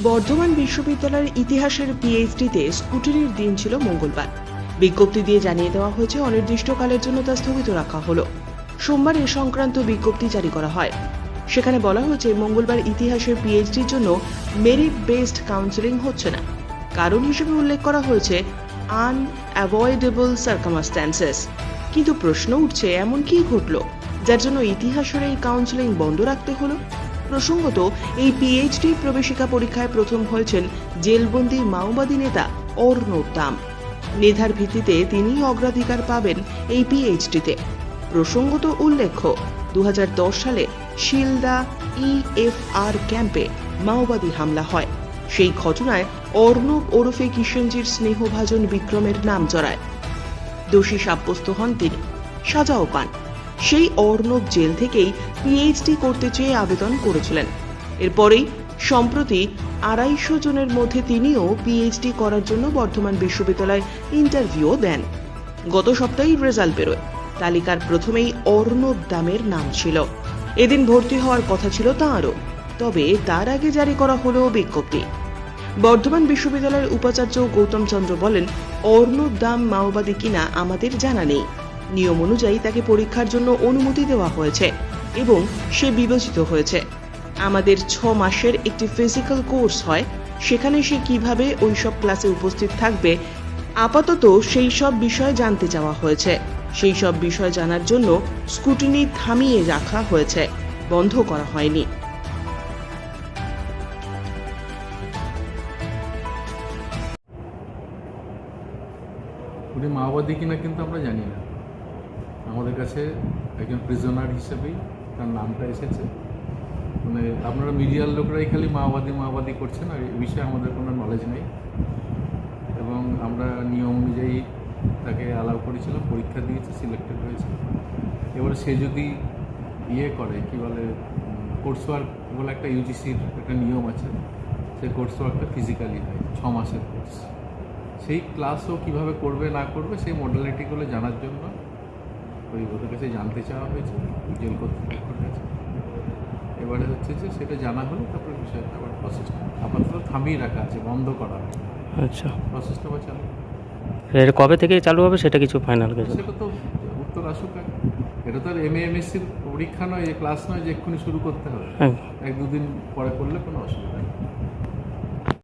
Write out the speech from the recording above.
বর্ধমান বিশ্ববিদ্যালয়ের ইতিহাসের পিএইচডিতে স্কুটিনির দিন ছিল মঙ্গলবার। বিজ্ঞপ্তি দিয়ে জানিয়ে দেওয়া হয়েছে, অনির্দিষ্টকালের জন্য তা স্থগিত রাখা হলো। সোমবার এ সংক্রান্ত বিজ্ঞপ্তি জারি করা হয়। সেখানে বলা হয়েছে, মঙ্গলবার ইতিহাসের পিএইচডির জন্য মেরিট বেসড কাউন্সেলিং হচ্ছে না। কারণ হিসেবে উল্লেখ করা হয়েছে আনঅ্যাভয়েডেবল সার্কামাস্ট্যান্সেস কিন্তু প্রশ্ন উঠছে, এমন কি ঘটল, যার জন্য ইতিহাসের এই কাউন্সেলিং বন্ধ রাখতে হলো? প্রসঙ্গত, এই পিএইচডি প্রবেশিকা পরীক্ষায় প্রথম হয়েছেন জেলবন্দি মাওবাদী নেতা অর্ণব দাম। মেধার ভিত্তিতে তিনি অগ্রাধিকার পাবেন এই পিএইচডিতে প্রসঙ্গত উল্লেখ্য দু সালে শিলদা ইএফআর ক্যাম্পে মাওবাদী হামলা হয়। সেই ঘটনায় অর্ণব ওরফে কিষণজির স্নেহভাজন বিক্রমের নাম জড়ায়। দোষী সাব্যস্ত হন তিনি। সাজাও পান। সেই অর্ণব জেল থেকেই পিএইচডি করতে চেয়ে আবেদন করেছিলেন। এরপরেই সম্প্রতি আড়াইশো জনের মধ্যে তিনিও পিএইচডি করার জন্য বর্ধমান বিশ্ববিদ্যালয়ে ইন্টারভিউ দেন। গত সপ্তাহেই রেজাল্ট বেরোয়। তালিকার প্রথমেই অর্ণব দামের নাম ছিল। এদিন ভর্তি হওয়ার কথা ছিল তাঁরও। তবে তার আগে জারি করা হলো বিজ্ঞপ্তি। বর্ধমান বিশ্ববিদ্যালয়ের উপাচার্য গৌতম চন্দ্র বলেন, অর্ণব দাম মাওবাদী কিনা আমাদের জানা নেই। নিয়ম অনুযায়ী তাকে পরীক্ষার জন্য অনুমতি দেওয়া হয়েছে এবং সে বিবেচিত হয়েছে। আমাদের ছ মাসের একটি ফিজিক্যাল কোর্স হয়, সেখানে সে কীভাবে ওই সব ক্লাসে উপস্থিত থাকবে, আপাতত সেই সব বিষয় জানতে চাওয়া হয়েছে। সেই সব বিষয় জানার জন্য স্কুটিনি থামিয়ে রাখা হয়েছে, বন্ধ করা হয়নি। উনি মাওবাদী কিনা কিন্তু আমরা জানি না। আমাদের কাছে একজন প্রিজনার হিসেবেই তার নামটা এসেছে। মানে আপনারা মিডিয়ার লোকরাই খালি মাওবাদী মাওবাদী করছেন আর এই বিষয়ে আমাদের কোনো নলেজ নেই। এবং আমরা নিয়ম অনুযায়ী তাকে অ্যালাউ করেছিলাম, পরীক্ষা দিয়েছে সিলেক্টেড হয়েছে। এবারে সে যদি ইয়ে করে, কি বলে কোর্স ওয়ার্ক বলে একটা ইউজিসির একটা নিয়ম আছে সেই কোর্স ওয়ার্কটা ফিজিক্যালি হয়, ছ মাসের কোর্স সেই ক্লাসও কীভাবে করবে, না করবে, সেই মডালিটিগুলো জানার জন্য ওদের কাছে জানতে চাওয়া হয়েছে জেল কর্তৃপক্ষের কাছে। এবারে হচ্ছে যে সেটা জানা হলে তারপরে বিষয়টা আবার প্রসেসটা আপাতত থামিয়ে রাখা আছে বন্ধ করা। হয় আচ্ছা প্রসেসটা আবার চালু। এর কবে থেকে চালু হবে সেটা কিছু ফাইনাল কিছু সেটা তো উত্তর আসুক এটা তো আর এম এমএসসির পরীক্ষা নয় যে ক্লাস নয় যে এক্ষুনি শুরু করতে হবে। হ্যাঁ এক দুদিন পরে করলে কোনো অসুবিধা নেই।